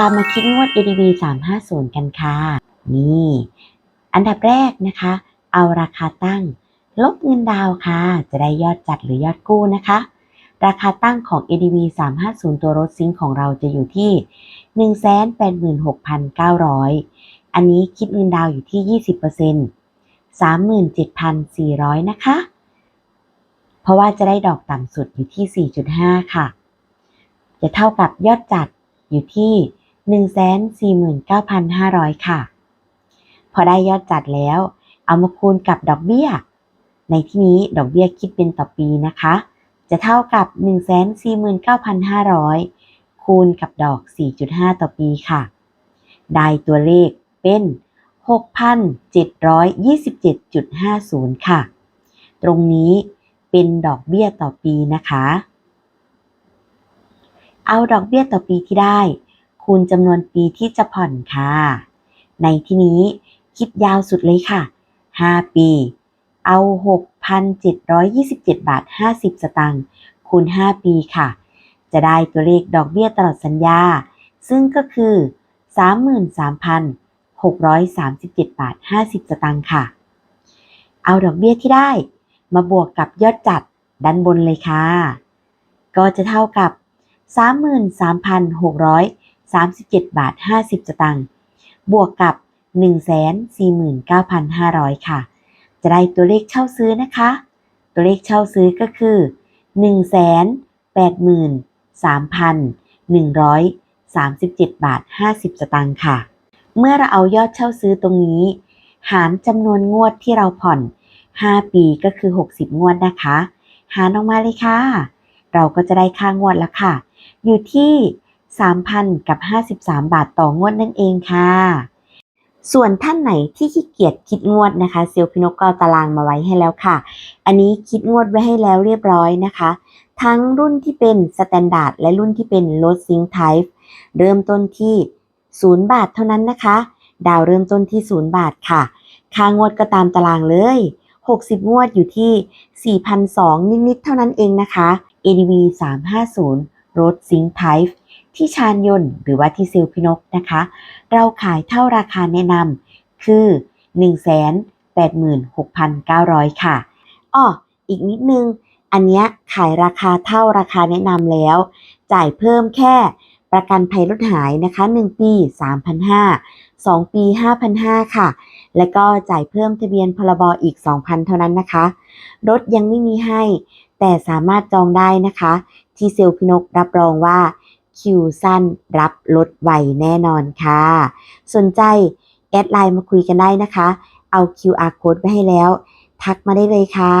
ามาคิดงวด ADV 350 กันค่ะ นี่ อันดับแรกนะคะ เอาราคาตั้ง ลบเงินดาวค่ะ จะได้ยอดจัดหรือยอดกู้นะคะ ราคาตั้งของ ADV 350 ตัวรถซิงค์ของเราจะอยู่ที่ 186,900 อันนี้คิดเงินดาวอยู่ที่ 20% 37,400 นะคะ เพราะว่าจะได้ดอกต่ำสุดอยู่ที่ 4.5 ค่ะ จะเท่ากับยอดจัดอยู่ที่ 149,500 ค่ะ พอได้ยอดจัดแล้ว เอามาคูณกับดอกเบี้ย ในที่นี้ดอกเบี้ยคิดเป็นต่อปีนะคะ จะเท่ากับ 149,500 คูณกับดอก 4.5 ต่อปีค่ะ ได้ตัวเลขเป็น 6,727.50 ค่ะ ตรงนี้เป็นดอกเบี้ยต่อปีนะคะ เอาดอกเบี้ยต่อปีที่ได้ คูณจำนวนปีที่จะผ่อนค่ะ ในที่นี้คิดยาวสุดเลยค่ะ 5 ปี เอา 6,727 บาท 50 สตางค์คูณ 5 ปีค่ะ จะได้ตัวเลขดอกเบี้ยตลอดสัญญา ซึ่งก็คือ 33,637 บาท 50 สตางค์ค่ะ เอาดอกเบี้ยที่ได้มาบวกกับยอดจัดด้านบนเลยค่ะ ก็จะเท่ากับ 37 บาท 50 สตางค์บวกกับ 149,500 ค่ะ จะได้ตัวเลขเช่าซื้อนะคะ ตัวเลขเช่าซื้อก็คือ 183,137 บาท 50 สตางค์ค่ะ เมื่อเราเอายอดเช่าซื้อตรงนี้ หารจำนวนงวดที่เราผ่อน 5 ปีก็คือ 60 งวดนะคะ หารออกมาเลยค่ะ เราก็จะได้ค่างวดล้วค่ะ อยู่ที่ 3,000 กับ 53 บาทต่องวดนั่นเองค่ะ ส่วนท่านไหนที่ขี้เกียจคิดงวดนะคะเซลพินกก็ตารางมาไว้ให้แล้วค่ะ อันนี้คิดงวดไว้ให้แล้วเรียบร้อยนะคะ ทั้งรุ่นที่เป็นสแตนดาร์ดและรุ่นที่เป็นโ a ดซิง k ์ไทป์เริ่มต้นที่ 0 บาทเท่านั้นนะคะ ดาวเริ่มต้นที่ 0 บาทค่ะค่างวดก็ตามตารางเลย 60 งวดอยู่ที่4,200นิด ๆ เท่านั้นเองนะคะ ADV 350 Road Sync Type ที่ชานยนหรือว่าที่เซลลพินกนะคะ เราขายเท่าราคาแนะนำคือ 186,900 ค่ะอ้ออีกนิดนึง อันเนี้ยขายราคาเท่าราคาแนะนำแล้ว จ่ายเพิ่มแค่ประกันภัยรถหายนะคะ 1 ปี 3,500 2 ปี 5,500 ค่ะ แล้วก็จ่ายเพิ่มทะเบียนพรบอีก 2,000 เท่านั้นนะคะ รถยังไม่มีให้ แต่สามารถจองได้นะคะ ที่เซลลพินกรับรองว่า คิวสั้นรับลดไวแน่นอนค่ะ สนใจแอดไลน์มาคุยกันได้นะคะ เอา QR code ไว้ให้แล้ว ทักมาได้เลยค่ะ